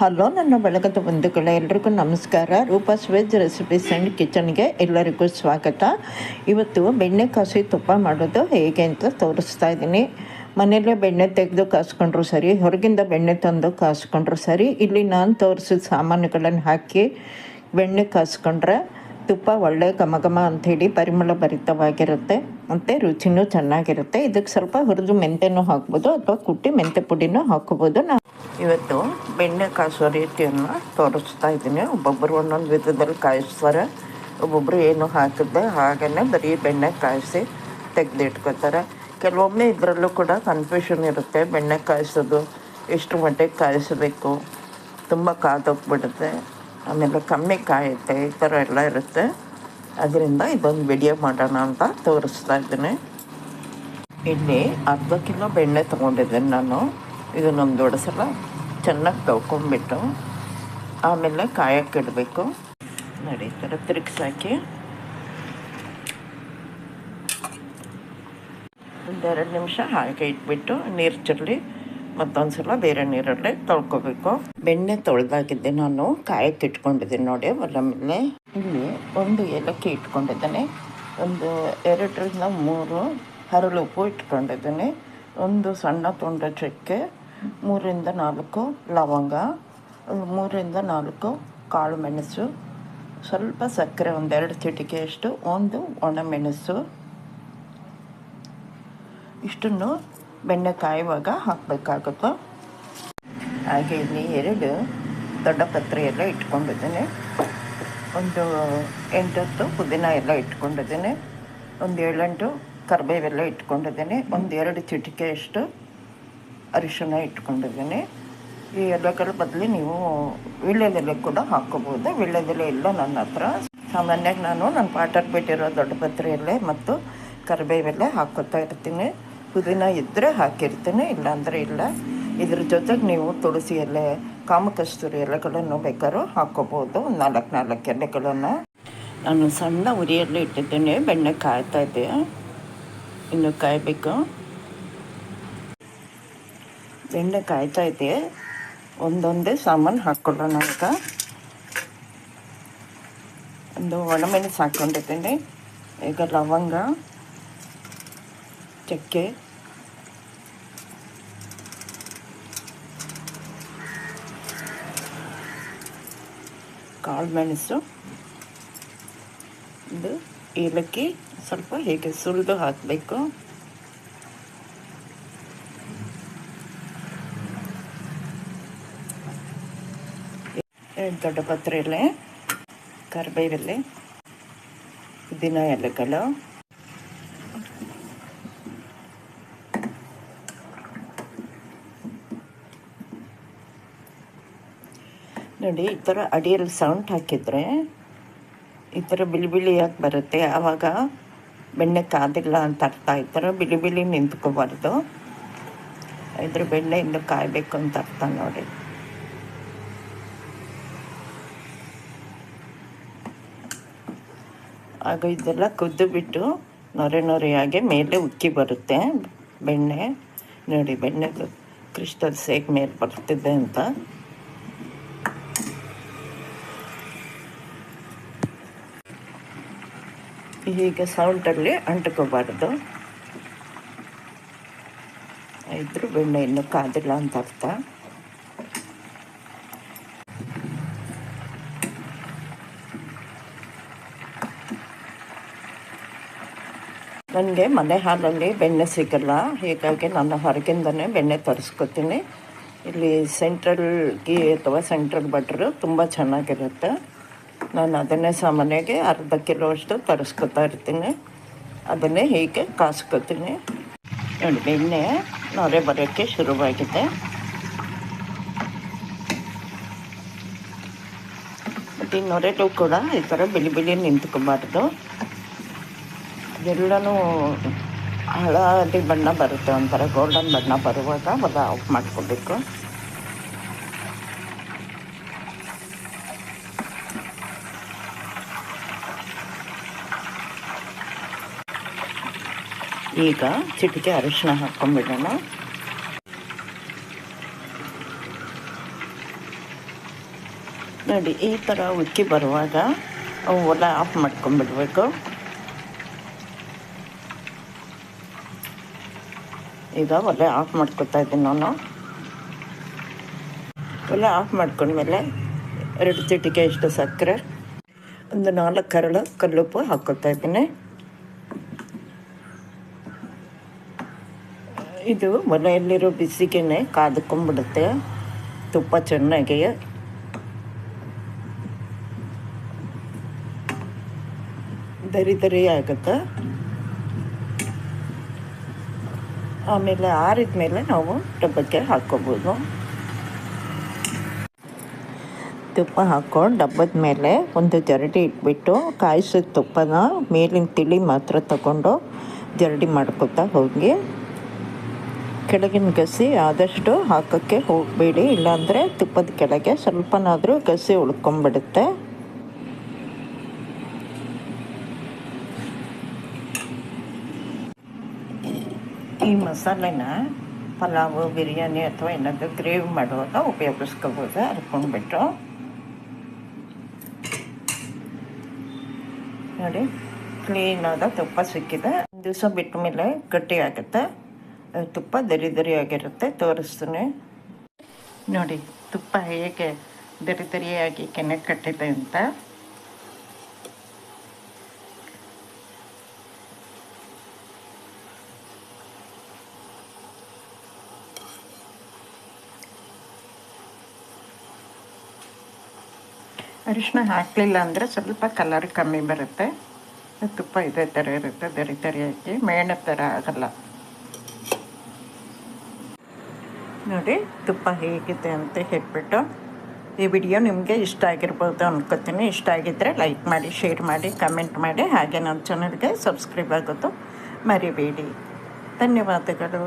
Hello, ನನ್ನ ಬೆಳಗದ ಬಂಧುಗಳೇ, ಎಲ್ರಿಗೂ ನಮಸ್ಕಾರ. ರೂಪಾಸ್ ವೆಜ್ ರೆಸಿಪೀಸ್ ಆ್ಯಂಡ್ ಕಿಚನ್ಗೆ ಎಲ್ಲರಿಗೂ ಸ್ವಾಗತ. ಇವತ್ತು ಬೆಣ್ಣೆ ಕಾಸಿ ತುಪ್ಪ ಮಾಡೋದು ಹೇಗೆ ಅಂತ ತೋರಿಸ್ತಾ ಇದ್ದೀನಿ. ಮನೆಯಲ್ಲೇ ಬೆಣ್ಣೆ ತೆಗೆದು ಕಾಸ್ಕೊಂಡ್ರು ಸರಿ, ಹೊರಗಿಂದ ಬೆಣ್ಣೆ ತಂದು ಕಾಸ್ಕೊಂಡ್ರು ಸರಿ. ಇಲ್ಲಿ ನಾನು ತೋರಿಸಿದ ಸಾಮಾನುಗಳನ್ನು ಹಾಕಿ ಬೆಣ್ಣೆ ಕಾಸ್ಕೊಂಡ್ರೆ ತುಪ್ಪ ಒಳ್ಳೆ ಘಮ ಘಮ ಅಂಥೇಳಿ ಪರಿಮಳ ಭರಿತವಾಗಿರುತ್ತೆ ಮತ್ತು ರುಚಿನೂ ಚೆನ್ನಾಗಿರುತ್ತೆ. ಇದಕ್ಕೆ ಸ್ವಲ್ಪ ಹುರಿದು ಮೆಂತೆನೂ ಹಾಕ್ಬೋದು ಅಥವಾ ಕುಟ್ಟಿ ಮೆಂತೆ ಪುಡಿನೂ ಹಾಕ್ಬೋದು. ನಾ ಇವತ್ತು ಬೆಣ್ಣೆ ಕಾಯಿಸೋ ರೀತಿಯನ್ನು ತೋರಿಸ್ತಾ ಇದ್ದೀನಿ. ಒಬ್ಬೊಬ್ಬರು ಒಂದೊಂದು ವಿಧದಲ್ಲಿ ಕಾಯಿಸ್ತಾರೆ. ಒಬ್ಬೊಬ್ಬರು ಏನು ಹಾಕಿದ್ದೆ ಹಾಗೆಯೇ ಬರೀ ಬೆಣ್ಣೆ ಕಾಯಿಸಿ ತೆಗೆದಿಟ್ಕೋತಾರೆ. ಕೆಲವೊಮ್ಮೆ ಇದರಲ್ಲೂ ಕೂಡ ಕನ್ಫ್ಯೂಷನ್ ಇರುತ್ತೆ. ಬೆಣ್ಣೆ ಕಾಯಿಸೋದು ಎಷ್ಟು ಮಟ್ಟಿಗೆ ಕಾಯಿಸಬೇಕು? ತುಂಬ ಕಾದೋಗ್ಬಿಡುತ್ತೆ. ಆಮೇಲೆ ಕಮ್ಮಿ ಕಾಯುತ್ತೆ. ಈ ಥರ ಎಲ್ಲ ಇರುತ್ತೆ. ಅದರಿಂದ ಇದೊಂದು ವಿಡಿಯೋ ಮಾಡೋಣ ಅಂತ ತೋರಿಸ್ತಾ ಇದ್ದೀನಿ. ಇಲ್ಲಿ ಅರ್ಧ ಕಿಲೋ ಬೆಣ್ಣೆ ತೊಗೊಂಡಿದ್ದೀನಿ ನಾನು. ಇದನ್ನೊಂದು ದೊಡ್ಡ ಸಲ ಚೆನ್ನಾಗಿ ತೊಳ್ಕೊಂಬಿಟ್ಟು ಆಮೇಲೆ ಕಾಯಕ್ಕೆ ಇಡಬೇಕು. ನೋಡಿ, ಈ ಥರ ತಿರುಗಿಸಾಕಿ ಒಂದೆರಡು ನಿಮಿಷ ಹಾಗೆ ಇಟ್ಬಿಟ್ಟು ನೀರು ಚೆಲ್ಲಿ ಮತ್ತೊಂದು ಸಲ ಬೇರೆ ನೀರಲ್ಲೇ ತೊಳ್ಕೊಬೇಕು. ಬೆಣ್ಣೆ ತೊಳೆದಾಗಿದ್ದೆ ನಾನು, ಕಾಯಕ್ಕೆ ಇಟ್ಕೊಂಡಿದ್ದೀನಿ ನೋಡಿ ಒಲೆ ಇಲ್ಲಿ ಒಂದು ಏಲಕ್ಕಿ ಇಟ್ಕೊಂಡಿದ್ದೇನೆ. ಒಂದು ಎರಡರಿಂದ ಮೂರು ಹರಳು ಉಪ್ಪು ಇಟ್ಕೊಂಡಿದ್ದೀನಿ. ಒಂದು ಸಣ್ಣ ತುಂಡ ಚಕ್ಕೆ ಮೂರಿಂದ ನಾಲ್ಕು ಲವಂಗ, ಮೂರರಿಂದ ನಾಲ್ಕು ಕಾಳು ಮೆಣಸು, ಸ್ವಲ್ಪ ಸಕ್ಕರೆ ಒಂದೆರಡು ಚಿಟಿಕೆಯಷ್ಟು, ಒಂದು ಒಣಮೆಣಸು ಇಷ್ಟನ್ನು ಬೆಣ್ಣೆ ಕಾಯುವಾಗ ಹಾಕಬೇಕಾಗುತ್ತೆ. ಹಾಗೆ ಇಲ್ಲಿ ಎರಡು ದೊಡ್ಡ ಪತ್ರೆ ಎಲ್ಲ ಇಟ್ಕೊಂಡಿದ್ದೇನೆ. ಒಂದು ಎಂಟತ್ತು ಪುದೀನ ಎಲ್ಲ ಇಟ್ಕೊಂಡಿದ್ದೀನಿ. ಒಂದು ಏಳೆಂಟು ಕರಿಬೇವೆಲ್ಲ ಇಟ್ಕೊಂಡಿದ್ದೀನಿ. ಒಂದು ಎರಡು ಚಿಟಿಕೆಯಷ್ಟು ಅರಿಶಿಣ ಇಟ್ಕೊಂಡಿದ್ದೀನಿ. ಈ ಎಲೆಗಳ ಬದಲು ನೀವು ವೀಳ್ಯದೆಲೆ ಕೂಡ ಹಾಕೋಬೋದು. ವೀಳ್ಯದೆಲೆ ಇಲ್ಲ ನನ್ನ ಹತ್ರ. ಸಾಮಾನ್ಯವಾಗಿ ನಾನು ನನ್ನ ಪಾಟರ್ ಬಿಟ್ಟಿರೋ ದೊಡ್ಡ ಪತ್ರೆಯಲ್ಲೇ ಮತ್ತು ಕರಿಬೇವೆಲ್ಲ ಹಾಕೋತಾ ಇರ್ತೀನಿ. ಪುದೀನ ಇದ್ದರೆ ಹಾಕಿರ್ತೀನಿ, ಇಲ್ಲಾಂದರೆ ಇಲ್ಲ. ಇದ್ರ ಜೊತೆಗೆ ನೀವು ತುಳಸಿ ಎಲೆ, ಕಾಮಕಸ್ತೂರಿ ಎಲೆಗಳನ್ನು ಬೇಕಾದ್ರೂ ಹಾಕೋಬೋದು. ನಾಲ್ಕು ನಾಲ್ಕು ಎಲೆಗಳನ್ನು. ನಾನು ಸಣ್ಣ ಉರಿಯಲ್ಲಿ ಇಟ್ಟಿದ್ದೀನಿ. ಬೆಣ್ಣೆ ಕಾಯ್ತಾ ಇದ್ದೆ ಇನ್ನು ಕಾಯಬೇಕು. ಬೆಣ್ಣೆ ಕಾಯ್ತಾ ಇದೆ ಒಂದೊಂದೇ ಸಾಮಾನು ಹಾಕ್ಕೊಳ್ಳೋಣ ಈಗ ಒಂದು ಒಣಮೆಣಸು ಹಾಕ್ಕೊಂಡಿದ್ದೀನಿ. ಈಗ ಲವಂಗ, ಚಕ್ಕೆ. ಕಾಳು ಮೆಣಸು. ಒಂದು ಏಲಕ್ಕಿ, ಸ್ವಲ್ಪ ಹೀಗೆ ಸುರಿದು ಹಾಕಬೇಕು. ದೊಡ್ಡ ಪತ್ರೆಲೆ ಕರಿಬೇವೆಲೆ ದಿನ ಎಲೆಗಳು ನೋಡಿ, ಈ ಥರ ಅಡಿಯಲ್ಲಿ ಸೌಂಡ್ ಹಾಕಿದರೆ ಈ ಥರ ಬಿಳಿ ಯಾಕೆ ಬರುತ್ತೆ? ಆವಾಗ ಬೆಣ್ಣೆ ಕಾದಿಲ್ಲ ಅಂತ ಅರ್ಥ. ಈ ಥರ ಬಿಳಿ ಬಿಳಿ ನಿಂತ್ಕೋಬಾರ್ದು. ಇದ್ರ ಬೆಣ್ಣೆ ಇನ್ನು ಕಾಯಬೇಕು ಅಂತ ಅರ್ಥ ನೋಡಿ. ಆಗ ಇದೆಲ್ಲ ಕುದ್ದು ಬಿಟ್ಟು ನೊರೆ ನೊರೆಯಾಗೆ ಮೇಲೆ ಉಕ್ಕಿ ಬರುತ್ತೆ. ಬೆಣ್ಣೆ, ನೋಡಿ ಬೆಣ್ಣೆದು ಕ್ರಿಸ್ಟಲ್ ಸೇಕ್ ಮೇಲೆ ಬರ್ತಿದೆ ಅಂತ. ಹೀಗೆ ಸೌಂಡಲ್ಲಿ ಅಂಟ್ಕೋಬಾರ್ದು. ಇದ್ರೂ ಬೆಣ್ಣೆ ಇನ್ನೂ ಕಾದಿಲ್ಲ ಅಂತ ಅರ್ಥ. ನನಗೆ ಮನೆ ಹಾಲಲ್ಲಿ ಬೆಣ್ಣೆ ಸಿಗಲ್ಲ, ಹೀಗಾಗಿ ನಾನು ಹೊರಗಿಂದನೇ ಬೆಣ್ಣೆ ತರಿಸ್ಕೊತೀನಿ. ಇಲ್ಲಿ ಸೆಂಟ್ರಲ್ ಗೀ ಅಥವಾ ಸೆಂಟ್ರಲ್ ಬಟ್ರು ತುಂಬ ಚೆನ್ನಾಗಿರುತ್ತೆ. ನಾನು ಅದನ್ನೇ ಸಾಮಾನ್ಯಗೆ ಅರ್ಧ ಕಿಲೋ ಅಷ್ಟು ತರಿಸ್ಕೊತಾ ಇರ್ತೀನಿ. ಅದನ್ನೇ ಹೀಗೆ ಕಾಸ್ಕೊತೀನಿ. ನೋಡಿ, ಬೆಣ್ಣೆ ನೊರೆ ಬರೋಕ್ಕೆ ಶುರುವಾಗಿದೆ. ಮತ್ತು ನೊರೆಗೂ ಕೂಡ ಈ ಥರ ಬಿಳಿ ಬಿಳಿ ನಿಂತ್ಕೋಬಾರ್ದು. ಎಲ್ಲನೂ ಹಳದಿ ಬಣ್ಣ ಬರುತ್ತೆ ಒಂಥರ ಗೋಲ್ಡನ್ ಬಣ್ಣ ಬರುವಾಗ ಅವಾಗ ಆಫ್ ಮಾಡ್ಕೋಬೇಕು. ಈಗ ಚಿಟಿಕೆ ಅರಿಶಿನ ಹಾಕ್ಕೊಂಡ್ಬಿಡೋಣ ನೋಡಿ, ಈ ಥರ ಉಕ್ಕಿ ಬರುವಾಗ ಒಲೆ ಆಫ್ ಮಾಡ್ಕೊಂಬಿಡ್ಬೇಕು ಈಗ ಒಲೆ ಆಫ್ ಮಾಡ್ಕೊತಾ ಇದ್ದೀನಿ ನಾನು. ಒಲೆ ಆಫ್ ಮಾಡ್ಕೊಂಡ್ಮೇಲೆ ಎರಡು ಚಿಟಿಕೆ ಇಷ್ಟು ಸಕ್ಕರೆ, ಒಂದು ನಾಲ್ಕು ಕರಳು ಕಲ್ಲುಪ್ಪು ಹಾಕ್ಕೊತಾ ಇದ್ದೀನಿ. ಇದು ಒಲೆಯಲ್ಲಿರೋ ಬಿಸಿಗೆನೆ ಕಾದ್ಕೊಂಡ್ಬಿಡುತ್ತೆ, ತುಪ್ಪ ಚೆನ್ನಾಗಿ. ದರಿ ದರಿ ಆಗುತ್ತೆ ಆಮೇಲೆ ಆರಿದ ಮೇಲೆ ನಾವು ಡಬ್ಬಕ್ಕೆ ಹಾಕ್ಕೋಬೋದು. ತುಪ್ಪ ಹಾಕ್ಕೊಂಡು ಡಬ್ಬದ ಮೇಲೆ ಒಂದು ಜರಡಿ ಇಟ್ಬಿಟ್ಟು ಕಾಯಿಸಿದ ತುಪ್ಪನ ಮೇಲಿನ ತಿಳಿ ಮಾತ್ರ ತಗೊಂಡು ಜರಡಿ ಮಾಡ್ಕೊತಾ ಹೋಗಿ. ಕೆಳಗಿನ ಗಸಿ ಆದಷ್ಟು ಹಾಕೋಕ್ಕೆ ಹೋಗಬೇಡಿ, ಇಲ್ಲಾಂದರೆ ತುಪ್ಪದ ಕೆಳಗೆ ಸ್ವಲ್ಪನಾದರೂ ಗಸಿ ಉಳ್ಕೊಂಬಿಡುತ್ತೆ ಈ ಮಸಾಲೆನ, ಪಲಾವು, ಬಿರಿಯಾನಿ ಅಥವಾ ಏನಾದರೂ ಗ್ರೇವಿ ಮಾಡುವಾಗ ಉಪಯೋಗಿಸ್ಕೋಬೋದು ಹರ್ಕೊಂಡ್ಬಿಟ್ಟು ನೋಡಿ ಕ್ಲೀನಾದ ತುಪ್ಪ ಸಿಕ್ಕಿದೆ. ಒಂದು ದಿವಸ ಬಿಟ್ಟ ಮೇಲೆ ಗಟ್ಟಿ ಆಗುತ್ತೆ ತುಪ್ಪ ದರಿ ದರಿ ಆಗಿರುತ್ತೆ, ತೋರಿಸ್ತೀನಿ. ನೋಡಿ, ತುಪ್ಪ ಹೇಗೆ ದರಿ ದರಿಯಾಗಿ ಕೆನೆ ಕಟ್ಟಿದೆ ಅಂತ. ಅರಿಶಿನ ಹಾಕಲಿಲ್ಲ ಅಂದರೆ ಸ್ವಲ್ಪ ಕಲರ್ ಕಮ್ಮಿ ಬರುತ್ತೆ. ತುಪ್ಪ ಇದೇ ಥರ ಇರುತ್ತೆ ದರಿ ಹಾಕಿ ಮೇಣ ಥರ ಆಗಲ್ಲ. ನೋಡಿ, ತುಪ್ಪ ಹೇಗಿದೆ ಅಂತ ಹೇಳ್ಬಿಟ್ಟು ಈ ವಿಡಿಯೋ ನಿಮಗೆ ಇಷ್ಟ ಆಗಿರ್ಬೋದು ಅನ್ಕೋತೀನಿ. ಇಷ್ಟ ಆಗಿದ್ದರೆ ಲೈಕ್ ಮಾಡಿ ಶೇರ್ ಮಾಡಿ ಕಮೆಂಟ್ ಮಾಡಿ. ಹಾಗೆ ನಮ್ಮ ಚಾನಲ್ಗೆ ಸಬ್ಸ್ಕ್ರೈಬ್ ಆಗೋದು ಮರಿಬೇಡಿ. ಧನ್ಯವಾದಗಳು.